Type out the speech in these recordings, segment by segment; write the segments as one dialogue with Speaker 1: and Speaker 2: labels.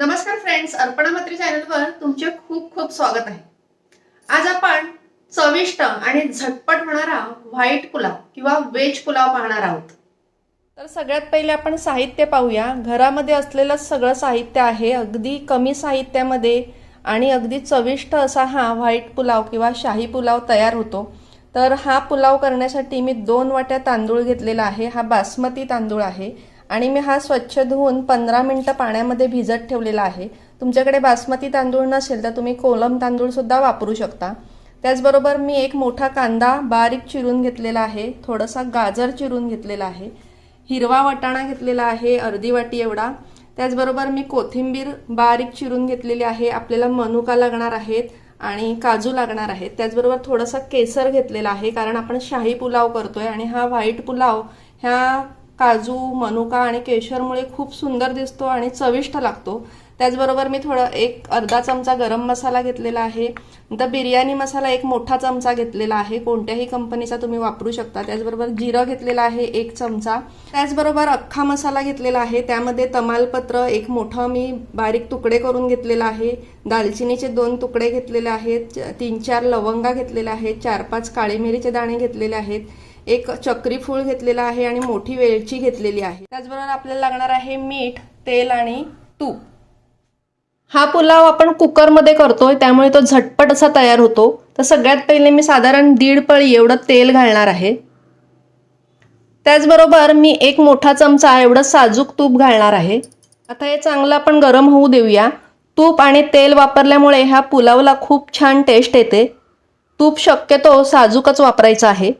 Speaker 1: नमस्कार फ्रेंड्स अर्पणा मात्री चॅनलवर तुमचे खूप खूप स्वागत आहे. आज आपण चविष्ट आणि झटपट होणारा व्हाईट पुलाव किंवा व्हेज पुलाव पाहणार आहोत. तर सगळ्यात पहिले आपण साहित्य पाहूया. घरामध्ये असलेलं सगळं साहित्य आहे अगदी कमी साहित्यामध्ये आणि अगदी चविष्ट असा हा व्हाईट पुलाव किंवा शाही पुलाव तयार होतो. तर हा पुलाव करण्यासाठी मी दोन वाट्या तांदूळ घेतलेला आहे. हा बासमती तांदूळ आहे. आणि मी हा स्वच्छ धुवून पंधरा मिनटं पाण्यामध्ये भिजत ठेवलेला आहे. तुमच्याकडे बासमती तांदूळ नसेल तर तुम्ही कोलम तांदूळसुद्धा वापरू शकता. त्याचबरोबर मी एक मोठा कांदा बारीक चिरून घेतलेला आहे. थोडासा गाजर चिरून घेतलेला आहे. हिरवा वटाणा घेतलेला आहे अर्धी वाटी एवढा. त्याचबरोबर मी कोथिंबीर बारीक चिरून घेतलेली आहे. आपल्याला मनुका लागणार आहेत आणि काजू लागणार आहेत. त्याचबरोबर थोडासा केसर घेतलेला आहे कारण आपण शाही पुलाव करतोय आणि हा व्हाईट पुलाव ह्या काजू मनुका आणि केशरमुळे खूप सुंदर दिसतो आणि चविष्ट लागतो. त्याचबरोबर मी थोडं एक अर्धा चमचा गरम मसाला घेतलेला आहे. नंतर बिर्याणी मसाला एक मोठा चमचा घेतलेला आहे. कोणत्याही कंपनीचा तुम्ही वापरू शकता. त्याचबरोबर जिरं घेतलेला आहे एक चमचा. त्याचबरोबर अख्खा मसाला घेतलेला आहे. त्यामध्ये तमालपत्र एक मोठं मी बारीक तुकडे करून घेतलेला आहे. दालचिनीचे दोन तुकडे घेतलेले आहेत. तीन चार लवंगा घेतलेल्या आहेत. चार पाच काळी मिरीचे दाणे घेतलेले आहेत. एक चक्री फूल घेतलेला आहे आणि मोठी वेलची घेतलेली आहे. त्याचबरोबर आपल्याला लागणार आहे मीठ तेल आणि तूप. हा पुलाव आपण कुकरमध्ये करतोय त्यामुळे तो झटपट असा तयार होतो. तर सगळ्यात पहिले मी साधारण दीड पळी एवढं तेल घालणार आहे. त्याचबरोबर मी एक मोठा चमचा एवढं साजूक तूप घालणार आहे. आता हे चांगलं आपण गरम होऊ देऊया. तूप आणि तेल वापरल्यामुळे ह्या पुलावला खूप छान टेस्ट येते. तूप शक्यतो साजूकच वापरायचं आहे.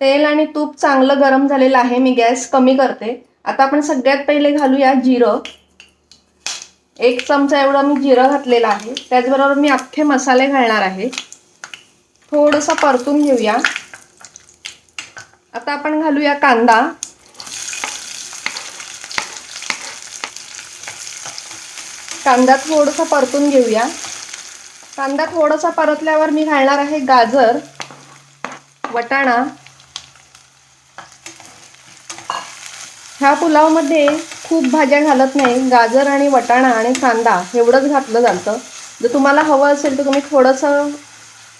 Speaker 1: तेल आणि तूप चांगलं गरम झालेलं आहे. मी गॅस कमी करते. आता आपण सगळ्यात पहिले घालूया जिरं. एक चमचा एवढं मी जिरं घातलेलं आहे. त्याचबरोबर मी अख्खे मसाले घालणार आहे. थोडंसं परतून घेऊया. आता आपण घालूया कांदा. कांदा थोडंसं परतून घेऊया. कांदा थोडासा परतल्यावर मी घालणार आहे गाजर वटाणा ह्या पुलावमध्ये खूप भाज्या घालत नाही. गाजर आणि वटाणा आणि कांदा एवढंच घातलं जातं. जर तुम्हाला हवं असेल तर तुम्ही थोडंसं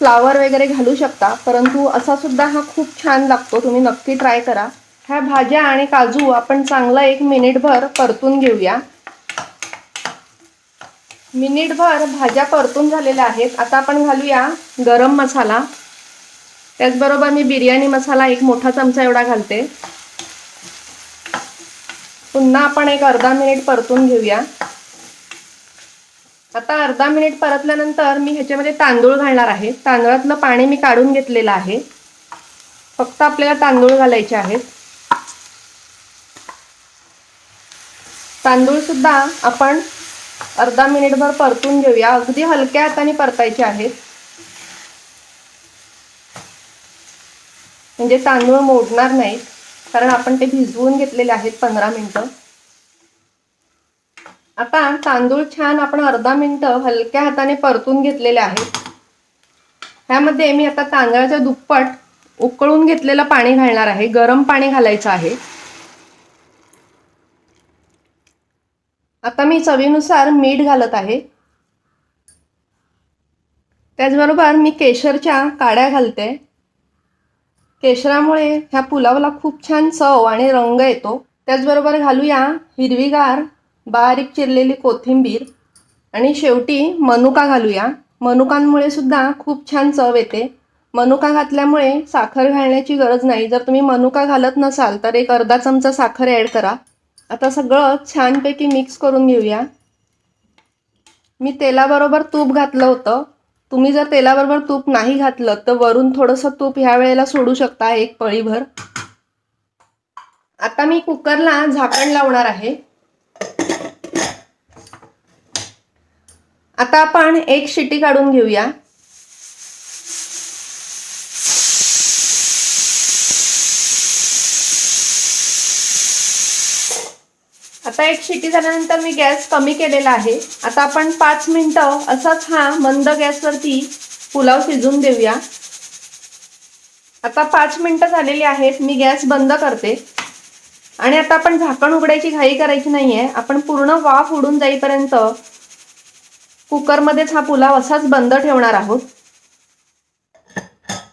Speaker 1: फ्लावर वगैरे घालू शकता. परंतु असा सुद्धा हा खूप छान लागतो. तुम्ही नक्की ट्राय करा. ह्या भाज्या आणि काजू आपण चांगलं एक मिनिटभर परतून घेऊया. मिनिटभर भाज्या परतून झालेल्या आहेत. आता आपण घालूया गरम मसाला. त्याचबरोबर मी बिर्याणी मसाला एक मोठा चमचा एवढा घालते. पुन्हा आपण एक अर्धा मिनिट परतून घेऊया. आता अर्धा मिनिट परतल्यानंतर मी ह्याच्यामध्ये तांदूळ घालणार आहे. तांदळातलं पाणी मी काढून घेतलेलं आहे. फक्त आपल्याला तांदूळ घालायचे आहेत. तांदूळ सुद्धा आपण अर्धा मिनिटभर परतून घेऊया. अगदी हलक्या हाताने परतायचे आहेत. म्हणजे तांदूळ मोडणार नाहीत. कारण आपण ते भिजवून घेतलेले आहेत पंधरा मिनटं. आता तांदूळ छान आपण अर्धा मिनटं हलक्या हाताने परतून घेतलेले आहेत. ह्यामध्ये मी आता तांदळाच्या दुप्पट उकळून घेतलेलं पाणी घालणार आहे. गरम पाणी घालायचं आहे. आता मी चवीनुसार मीठ घालत आहे. त्याचबरोबर मी केशरच्या काड्या घालते. केशरामुळे ह्या पुलावला खूप छान चव आणि रंग येतो. त्याचबरोबर घालूया हिरवीगार बारीक चिरलेली कोथिंबीर आणि शेवटी मनुका घालूया. मनुकांमुळे सुद्धा खूप छान चव येते. मनुका घातल्यामुळे साखर घालण्याची गरज नाही. जर तुम्ही मनुका घालत नसाल तर एक अर्धा चमचा साखर ॲड करा. आता सगळं छानपैकी मिक्स करून घेऊया. मी तेलाबरोबर तूप घातलं होतं. तुम्ही जर तेलाबरोबर तूप नाही घातलं तर वरून थोडंसं तूप ह्या वेळेला सोडू शकता एक पळीभर. आता मी कुकरला झाकण लावणार आहे. आता आपण एक शिटी काढून घेऊया. आता एक शिटी झाल्यानंतर मी गॅस कमी केलेला आहे. आता आपण पाच मिनटं असाच हा मंद गॅसवरती पुलाव शिजवून देऊया. आता पाच मिनटं झालेली आहेत मी गॅस बंद करते. आणि आता आपण झाकण उघडायची घाई करायची नाही आहे आपण पूर्ण वाफ उडून जाईपर्यंत कुकरमध्येच हा पुलाव असाच बंद ठेवणार आहोत.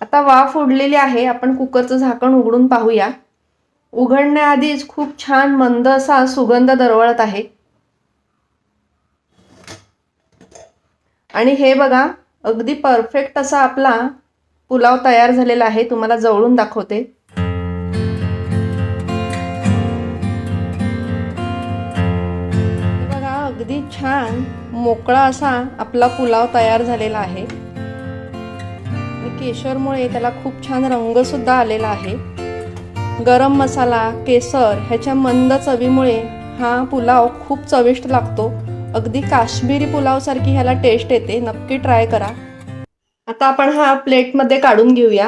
Speaker 1: आता वाफ उडलेली आहे आपण कुकरचं झाकण उघडून पाहूया. उघडण्याआधीच खूप छान मंद असा सुगंध दरवळत आहे. आणि हे बघा अगदी परफेक्ट असा आपला पुलाव तयार झालेला आहे. तुम्हाला जवळून दाखवते. बघा अगदी छान मोकळा असा आपला पुलाव तयार झालेला आहे. केशरमुळे त्याला खूप छान रंग सुद्धा आलेला आहे. गरम मसाला केसर ह्याच्या मंद चवीमुळे हा पुलाव खूप चविष्ट लागतो. अगदी काश्मीरी पुलावसारखी ह्याला टेस्ट येते. नक्की ट्राय करा. आता आपण हा प्लेटमध्ये काढून घेऊया.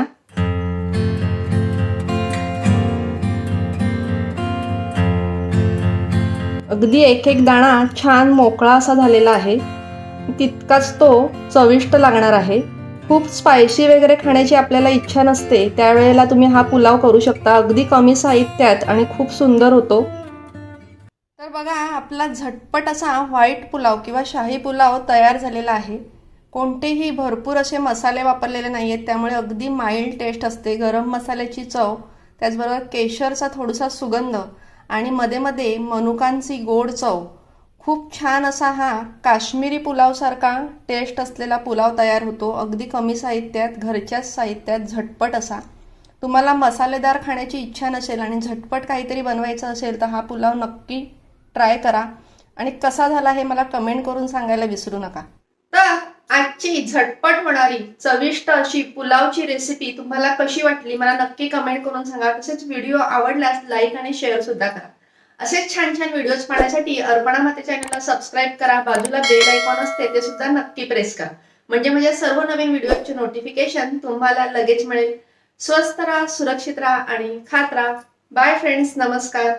Speaker 1: अगदी एक एक दाणा छान मोकळा असा झालेला आहे. तितकाच तो चविष्ट लागणार आहे. खूप स्पायसी वगैरे खाण्याची आपल्याला इच्छा नसते त्यावेळेला तुम्ही हा पुलाव करू शकता. अगदी कमी साहित्यात आणि खूप सुंदर होतो. तर बघा आपला झटपट असा व्हाईट पुलाव किंवा शाही पुलाव तयार झालेला आहे. कोणतेही भरपूर असे मसाले वापरलेले नाही आहेत त्यामुळे अगदी माइल्ड टेस्ट असते. गरम मसाल्याची चव त्याचबरोबर केशरचा थोडासा सुगंध आणि मध्ये मध्ये मनुकांची गोड चव खूप छान असा हा काश्मीरी पुलावसारखा टेस्ट असलेला पुलाव तयार होतो. अगदी कमी साहित्यात घरच्याच साहित्यात झटपट असा. तुम्हाला मसालेदार खाण्याची इच्छा नसेल आणि झटपट काहीतरी बनवायचं असेल तर हा पुलाव नक्की ट्राय करा. आणि कसा झाला हे मला कमेंट करून सांगायला विसरू नका. तर आजची झटपट होणारी चविष्ट अशी पुलावची रेसिपी तुम्हाला कशी वाटली? मला नक्की कमेंट करून सांगा. तसेच व्हिडिओ आवडल्यास लाईक आणि शेअर सुद्धा करा. असेच छान छान व्हिडिओज पाहण्यासाठी अर्पणा माते चॅनलला सबस्क्राईब करा. बाजूला बेल आयकॉन असते ते सुद्धा नक्की प्रेस करा. म्हणजे म्हणजे सर्व नवीन व्हिडिओचे नोटिफिकेशन तुम्हाला लगेच मिळेल. स्वस्त राहा सुरक्षित राहा आणि खात राहा. बाय फ्रेंड्स नमस्कार.